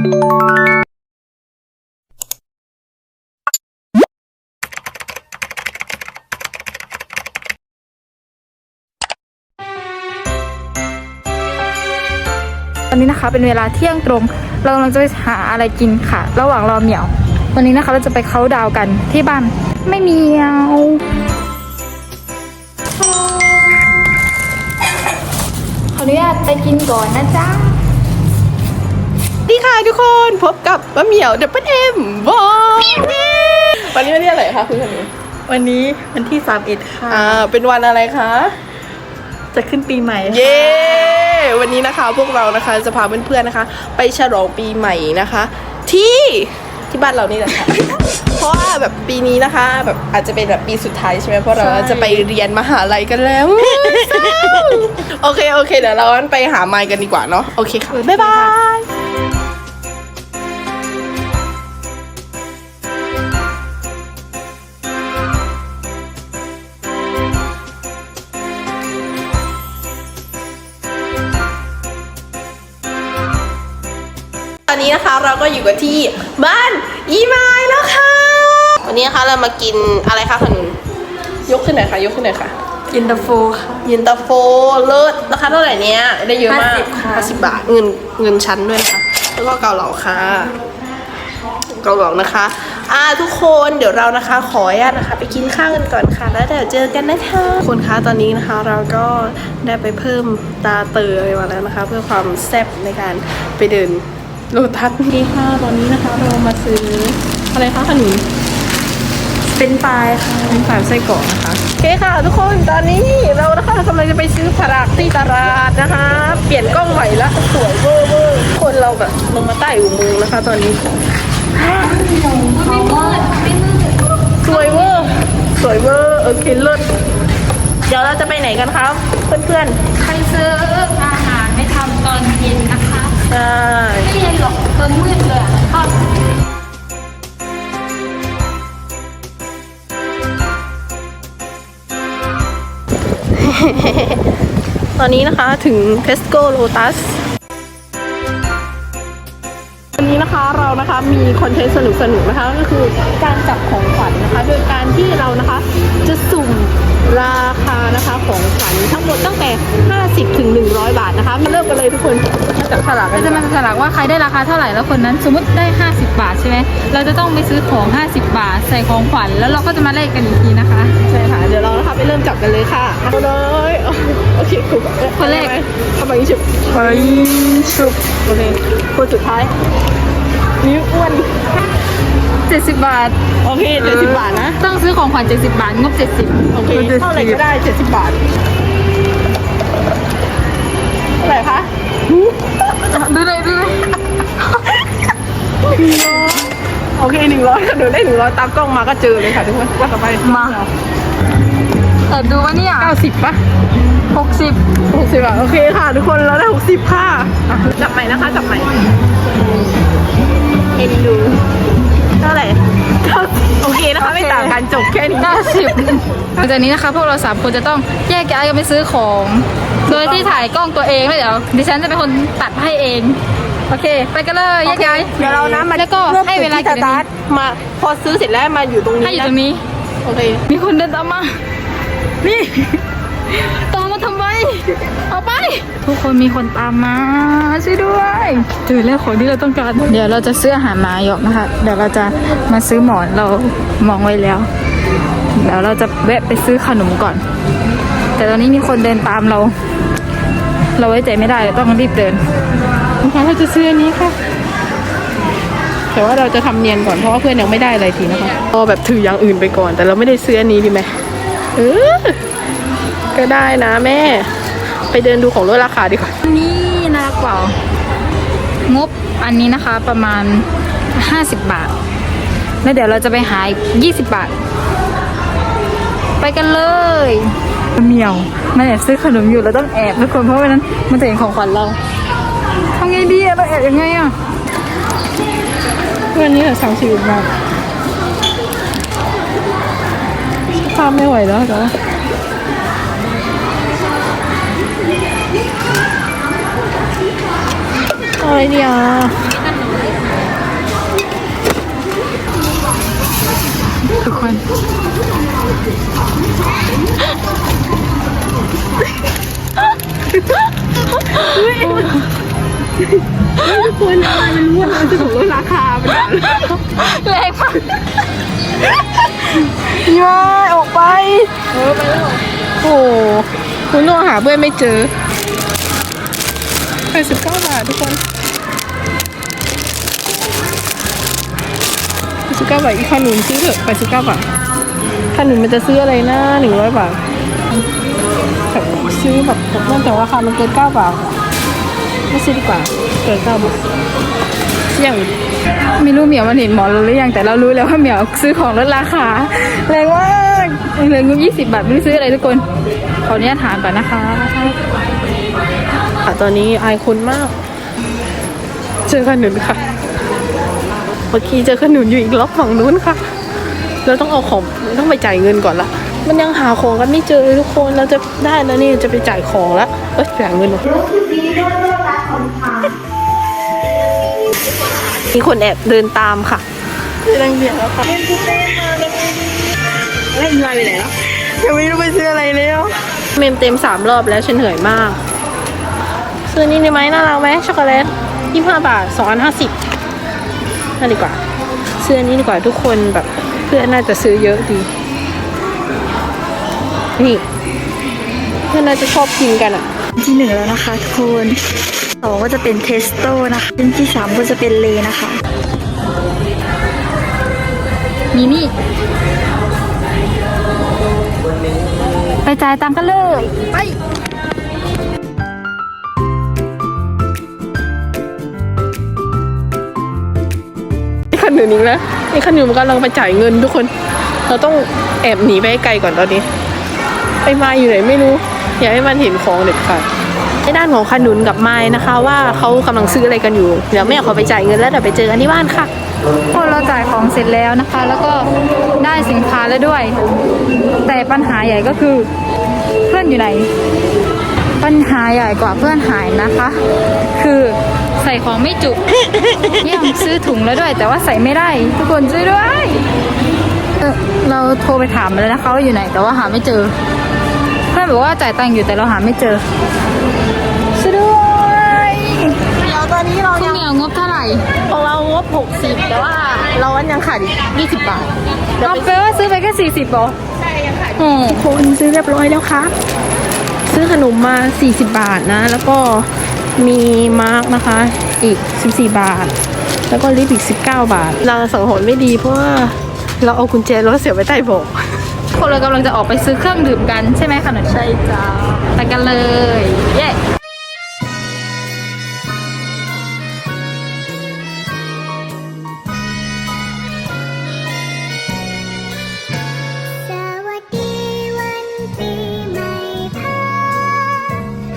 ตอนนี้นะคะเป็นเวลาเที่ยงตรง เรากำลังจะไปหาอะไรกินค่ะ ระหว่างรอเหมียว วันนี้นะคะเราจะไปเขาดาวกันที่บ้านไม่เหมียวขออนุญาตไปกินก่อนนะจ๊ะ ดีค่ะทุกคนพบกับมะเหมียวเดบเบิลเอ็มบอยวันนี้วันที่อะไรคะคุณขนุนวันนี้วันที่ 31 ค่ะ อ่า เป็นวันอะไรคะ จะขึ้นปีใหม่ค่ะเย้วันนี้นะคะพวกเรานะคะจะพาเพื่อนๆนะคะ ไปฉลองปีใหม่นะคะ ที่ที่บ้านเรานี่แหละค่ะ เพราะว่าแบบปีนี้นะคะแบบอาจจะเป็นแบบปีสุดท้ายใช่ไหมเพราะเราจะไปเรียนมหาลัยกันแล้ว โอเคโอเคเดี๋ยวเรางั้นไปหาไมค์กันดีกว่าเนาะโอเคค่ะบ๊ายบาย เราก็อยู่กันที่บ้านอีไมายแล้วค่ะ วันนี้นะคะเรามากินอะไรคะขนุนยกขึ้นหน่อยค่ะ ยกขึ้นหน่อยค่ะอินเตอร์โฟค่ะ ยินตาโฟเลิศราคาเท่าไหร่เนี้ยได้เยอะมาก50ค่ะ50บาทเงินเงินชั้นด้วยนะคะแล้วก็เกาเหลาค่ะเกาเหลานะคะ อ่าทุกคนเดี๋ยวเรานะคะ ขออนุญาตนะคะ ไปกินข้าวกันก่อนค่ะ แล้วเดี๋ยวเจอกันนะคะทุกคนคะตอนนี้นะคะ เราก็ได้ไปเพิ่มตาเตออะไรมาแล้วนะคะ เพื่อความแซ่บในการไปเดิน โลตัสนี่ค่ะ ตอนนี้นะคะเรามาซื้ออะไรคะขนุนเป็นปลายค่ะเป็นฝาไส้กรอกนะคะโอเคค่ะ ทุกคนตอนนี้เรานะคะกำลังจะไปซื้อผักที่ตลาดนะคะ เปลี่ยนกล้องใหม่ละสวยเวอร์เวอร์คนเราแบบลงมาใต้อุโมงค์นะคะ ตอนนี้สวยเวอร์สวยเวอร์โอเคเลิศเดี๋ยวเราจะไปไหนกันครับ เพื่อนใครซื้ออาหารไม่ทำตอนเย็นนะคะๆใตอนนี้นะคะถึง Tesco Lotus วันนี้นะคะเรานะคะมีคอนเทนต์สนุกๆนนะคะก็คือการจับของขวัญนะคะ โดยการที่เรานะคะจะสุ่มราคานะคะของ ทั้งหมดตั้งแต่ 50ถึง100 บาทนะคะมาเริ่มกันเลยทุกคนมาจับฉลากกัเรานจะมาสลักว่าใครได้ราคาเท่าไหร่แล้วคนนั้น สมมติได้ 50 บาทใช่ไหมเราจะต้องไปซื้อของ 50 บาท ใส่ของขวัญแล้วเราก็จะมาเลขกันอีกทีนะคะใช่ค่ะเดี๋ยวเรานะคะไปเริ่มจับกันเลยค่ะเอาเลยโอเคครูคนแรกทำไมชุบไปชุบโอเคคนสุดท้ายนิ้วอ้วน70 บาท โอเคเจ็ดสิบบาทนะ ต้องซื้อของขวัญ70 บาท งบ 70 โอเค เท่าไหร่ก็ได้เจ็ดสิบบาท เท่าไหร่คะดูเลยดูเลยโอเคหนึ่งร้อยเดี๋ยวได้หนึ่งร้อยตามกล้องมาก็เจอเลยค่ะทุกคนว่าต่อไปมาแอบดูวะเนี่ยเก้าสิบปะ60หกสิบอะโอเคค่ะ ทุกคนเราได้หกสิบค่ะอะจับใหม่นะคะจับใหม่เอ็นดูเท่าไหร่เก้าสิบโอเคนะคะ ไม่ต่างกันจบแค่นี้90หลังจากนี้นะคะ พวกเราสามคนจะต้องแยกย้ายกันไปซื้อของ โดยที่ถ่ายกล้องตัวเองแล้วเดี๋ยวดิฉันจะเป็นคนตัดให้เอง โอเค ไปกันเลยแยกย้ายเดี๋ยวเรานะมาแล้วก็ริ่มให้เวลาจุดกี่ที่สนาตาร์ททีมาพอซื้อเสร็จแล้วมาอยู่ตรงนี้ให้อยู่ตรงนี้ โอเคมีคนเดินตามมา นี่ ตามมาทำไม เอาไป ทุกคนมีคนตามมาช่วยด้วยเจอแล้วของที่เราต้องการ เดี๋ยวเราจะซื้ออาหารมาหยอกนะคะ เดี๋ยวเราจะมาซื้อหมอนเรามองไว้แล้ว เดี๋ยวเราจะแวะไปซื้อขนมก่อน แต่ตอนนี้มีคนเดินตามเรา เราไว้ใจไม่ได้เราต้องรีบเดินนะคะเราจะซื้ออันนี้ค่ะ แต่ว่าเราจะทำเนียนก่อนเพราะว่าเพื่อนยังไม่ได้อะไรทีนะคะพอแบบถืออย่างอื่นไปก่อน แต่เราไม่ได้ซื้ออันนี้ดีไหมเออก็ได้นะแม่ ไปเดินดูของลดราคาดีกว่านี่น่ารักเปล่างบอันนี้นะคะประมาณ 50 บาท แล้วเดี๋ยวเราจะไปหาอีก20 บาท ไปกันเลย เหมียวมันแอบซื้อขนมอยู่แล้วต้องแอบทุกคนเพราะวันนั้นมันจะเห็นของขวัญเราทำไงดีเราแอบยังไงอะวันนี้เราสามสิบบาทภาพไม่ไหวแล้วจ้รอะไรเนี่ยทุกคน ทุกคนอะไรมันรู้ว่าเราจะถูกลดราคาไปแล้วแรงมากย่ายออกไปเออไปแล้วโอ้คุณโน่หาเพื่อนไม่เจอ89บาททุกคน89บาทอีกขนุนซื้อเถอะ89บาทขนุนมันจะซื้ออะไรนะ100บาท แบบซื้อแบบนั่นแต่ว่าราคามันเกิน9บาทอะไม่ซื้อดีกว่าเกิน9บาทซื้ออย่างอื่นไม่รู้เหมียวมันเห็นหมอเราหรือยังแต่เรารู้แล้วว่าเหมียวซื้อของลดราคาแรงมากเหลยงบยี่สิบบาทไม่รู้ซื้ออะไรทุกคนขออนุญาตถามก่อนนะคะค่ะตอนนี้อายคนมาก เจอขนุนค่ะเมื่อกี้เจอขนุนอยู่อีกล็อกฝั่งนู้นค่ะเราต้องเอาของต้องไปจ่ายเงินก่อนละ มันยังหาของกันไม่เจอเลยทุกคนเราจะได้แล้วนี่จะไปจ่ายของละเอ้ยจ่ายเงินวะมีคนแอบเดินตามค่ะเรื่องเดียวแล้วค่ะเล่นอะไรไปไหนแล้วยังไม่รู้ไปซื้ออะไรแล้วเมมเต็มสามรอบแล้วฉันเหนื่อยมาก ซื้อนี่ได้ไหมน่ารักไหมช็อกโกแลตยี่ห้าบาทสองอันห้าสิบนั่นดีกว่า ซื้ออันนี้ดีกว่าทุกคนแบบเพื่อนน่าจะซื้อเยอะดี นี่เพื่อนน่าจะชอบกินกันอะที่หนึ่งแล้วนะคะทุกคนสองก็จะเป็นเทสโต้นะคะเป็นที่สามก็จะเป็นเลนะคะมีนี่ไปจ่ายตังค์กันเลย ไปนี่ขนุนอีกแล้วนี่ขนุนมันกำลังไปจ่ายเงินทุกคน เราต้องแอบหนีไปให้ไกลก่อนตอนนี้ ไอม้อยู่ไหนไม่รู้ อย่าให้มันเห็นของเด็ดขาดในด้านของขนุนกับไม้นะคะ ว่าเขากำลังซื้ออะไรกันอยู่ เดี๋ยวแม่ขอไปจ่ายเงินแล้วเดี๋ยวไปเจอกันที่บ้านค่ะพอเราจ่ายของเสร็จแล้วนะคะ แล้วก็ได้สินค้าแล้วด้วย แต่ปัญหาใหญ่ก็คือเพื่อนอยู่ไหน ปัญหาใหญ่กว่าเพื่อนหายนะคะ คือใส่ของไม่จุเยี่ยมซื้อถุงแล้วด้วย แต่ว่าใส่ไม่ได้ ทุกคนช่วยด้วยเเราโทรไปถามแล้วนะคะว่าอยู่ไหนแต่ว่าหาไม่เจอ เพื่อนบอกว่าจ่ายตังค์อยู่แต่เราหาไม่เจอช่วยด้วยเดี๋ยวตอนนี้เราคุณยังเหมียวงบเท่าไหร่ของเรางบ60 แต่ว่าเราอันยังขาดอีก20 บาทเราแปลว่าซื้อไปแค่สี่สิบหรอใช่ยังขาดอืมคนซื้อเรียบร้อยแล้วครับซื้อขนมมา 40 บาทนะ แล้วก็มีมาร์กนะคะ อีก 14 บาท แล้วก็ลิปอีก 19 บาท เราสังหรณ์ไม่ดีเพราะว่าเราเอากุญแจรถเสียไว้ใต้เบาะ คนเรากำลังจะออกไปซื้อเครื่องดื่มกันใช่ไหมขนมใช่จ้าไปกันเลย เย้สวัสดีวันปีใหม่พา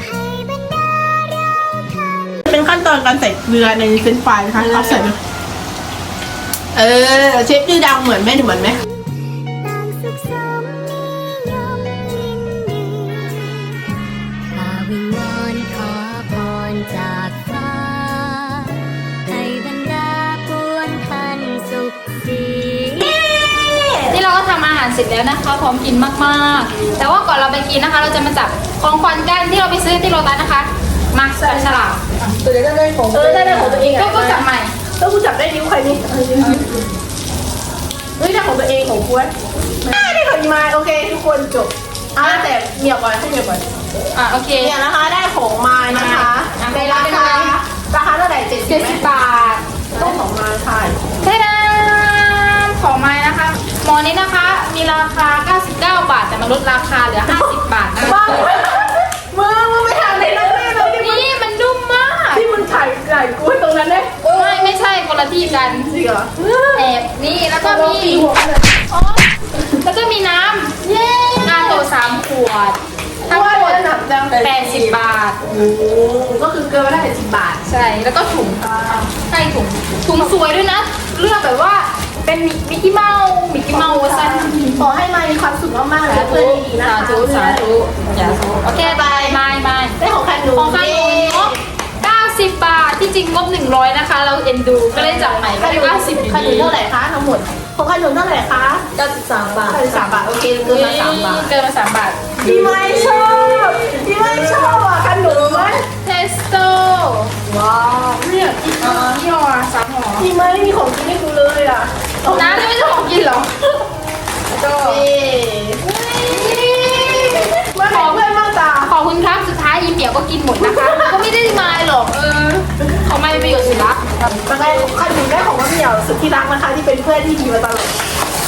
ให้บรรดาเราทำเป็นขั้นตอนการใส่เกลือในเฟรนช์ฟรายนะคะเราใส่เลยเออเชฟชื่อดังเหมือนไหมเหมือนไหมาก็ทำอาหารเสร็จแล้วนะคะ พร้อมกินมากๆ แต่ว่าก่อนเราไปกินนะคะ เราจะมาจับของขวัญกันที่เราไปซื้อที่โรตัสนะคะมาจับฉลากตัวเองได้ของเออได้ได้ของตัวเองก็อะก็จับใหม่แล้วกูจับได้นิ้วใครนี่เฮ้ยได้ของตัวเองของกูได้ได้ของอีมายโอเค ทุกคนจบอะแต่เมียก่อนให้เมียก่อนอะโอเคเนี่ยนะคะได้ของมายนะคะอะในราคาราคาเท่าไหร่เจ็ดสิเจ็บดไหมสิบบาทต้องข ราคา 99 บาท แต่มันลดราคาเหลือ 50 บาทนะคะว้าวมึงมึงไม่ทำเลยนะแม่เราที่มึงนี่มันนุ่มมากที่มึงถ่ายถ่ายกูไว้ตรงนั้นเนี่ยไม่ไม่ใช่คนละที่กันจริงเหรอแอบนี่แล้วก็มีหัวเลยอ๋อแล้วก็มีน้ำเย้งาโตสามขวดทั้งว่าหมดจะหนักจัง80 บาท โอ้โหก็คือเกินมาได้สิบบาท ใช่ แล้วก็ถุงใช่ถุงถุงสวยด้วยนะ เลือกแบบว่า เป็นมิกกี้เมาส์มิกกี้เมาส์เวอร์ชันขอให้มายมีความสุขมากๆและเพื่อนดีๆนะคะสาธุสาธุสาธุโอเคบายบายบาย ได้ของใครหนูของข้างหนูงบ90 บาท ที่จริงงบ 100 นะคะ เราเอ็นดูก็เลยจับใหม่ก็ได้90อยู่ขนมดีเท่าไหร่คะทั้งหมดของขนมเท่าไหร่คะ93บาทสามบาทโอเคเกินมาสามบาทเกินมา 3 บาท พี่ไม่ชอบพี่ไม่ชอบอะขนมมันเทสโตว้าวเนี่ยอ๋อยี่ห้อสามห่อ น้ำนี่ไม่ใช่ของกินเหรอมาขอเพื่อนมากจ้าขอบคุณครับ สุดท้ายอีเหมียวก็กินหมดนะคะ ก็ไม่ได้มาหรอก เออ เขาไม่ประโยชน์สุดละมาได้ขนมได้ของมะเหมี่ยวสุดที่รักนะคะที่เป็นเพื่อนที่ดีมาตลอด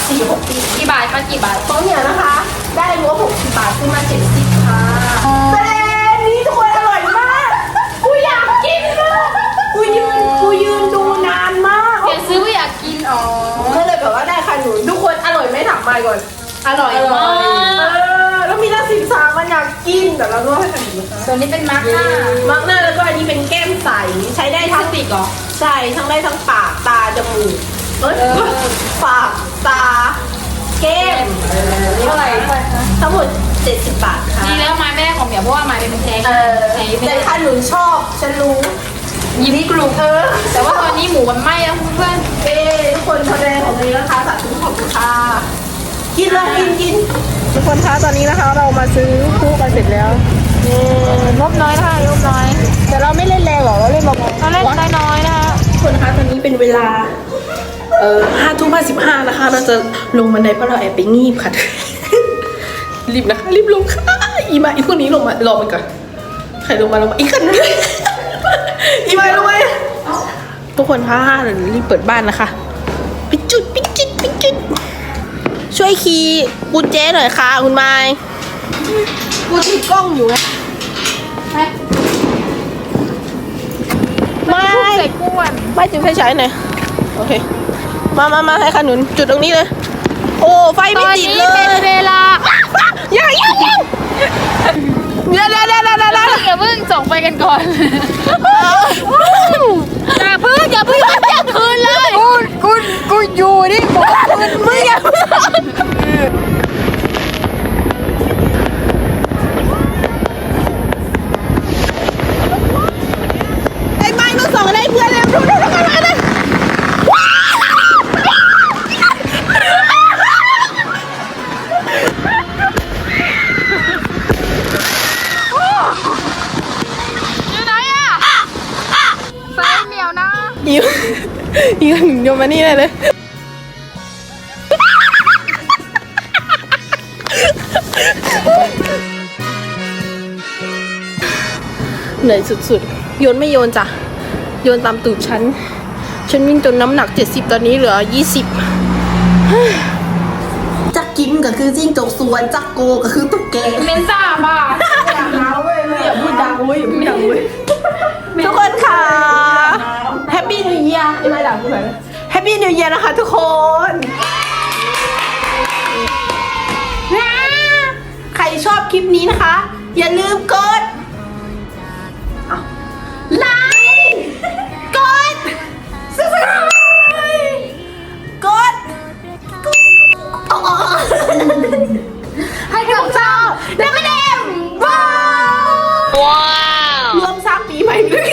สี่หกปีกี่บาทคะกี่บาทของเหมี่ยวนะคะ ได้รั้วหกสิบบาทซื้อมาเจ็ดสิบค่ะแสดงนี้ทุกคนอร่อยมากกูอยากกินเลยกูยืนกูยืนดูนานมาก เดี๋ยวซื้อไม่อยากกิน อ๋อ ก็เลยแบบว่าได้ขนุนทุกคน อร่อยไหมถามมาก่อนอร่อยมากเออแล้วมีหน้าสิบสามมันอยากกินแต่เราก็ให้ขนุนนะคะตัวนี้เป็นมาร์ก้ามาร์กหน้าแล้วก็อันนี้เป็นแก้มใสใช้ได้พลาทั้สงติกเหรอ ใช่ทั้งได้ทั้งปากตาจมูกเอ้ยเออ ปากตาแก้มเท่าไหร่ทั้งหมด70บาทค่ะดีแล้วไม้ไม่ได้ของเหมียวเพราะว่าไม้เป็นแพงเออใช้ไม่แต่ได้ขนุนชอบฉันรู้ยิ้มกลุ่มเออแต่ว่าตอนนี้หมูมันไหม้แล้วเพื่อนเอ้ทุกคนคะแนนของนี้นะคะสาธุขอบคุณค่ะ กินเลยกินกินทุกคนคะตอนนี้นะคะ เรามาซื้อคู่กันเสร็จแล้วงบน้อยนะคะงบน้อย แต่เราไม่เล่นแรงหรอกเราเล่นเบาเราเล่นน้อยๆนะคะๆทุกคนคะตอนนี้เป็นเวลาเอ่อห้าทุ่มห้าสิบห้านะคะ เราจะลงบันไดเพราะเราแอบไปงีบค่ะรีบนะคะรีบลงค่ะอีมาอีพวกนี้ลงมารอมันก่อนใครลงมาลงมาอีกคนนึงอีมาลงมาทุกคนคะเดี๋ยวรีบเปิดบ้านนะคะ ช่วยคีย์กุญแจหน่อยค่ะคุณไม้กูถือกล้องอยู่ไงไม่ใส่กล้วยไม่จุดไฟฉายหน่อยโอเค มามามาให้ขนุนจุดตรงนี้เลย โอ้ ไฟตไม่อนติดนี้เลเป็ยนเวลายังยังยังเดี๋ยวเดี๋ยวเดี๋ยวเดี๋ยวเดี๋ยวเดี๋ยวอย่าเพิ่งส่งไปกันก่อน อย่าพึ่งอย่าพึ่งเที่ยงคืนเลย กูกูกูอยู่นี่บอกคืนมึงอย่า เหนื่อยสุดๆ โยนไม่โยนจ้ะ โยนตามตูดฉัน ฉันวิ่งจนน้ำหนัก 70 ตอนนี้เหลือ 20 จักกิมก็คือจิ้งจกสวน จักโกก็คือตุ๊กแกเมนซ่าบ้าอย่าพูดดังเว้ยอย่าพูดดังเว้ยทุกคนค่ะแฮปปี้นิวเยียร์ไม่ดังพูดเลยแฮปปี้นิวเยียร์นะคะทุกคนใครชอบคลิปนี้นะคะ อย่าลืมกดาวรวมสร้างปีใหม่ด้วย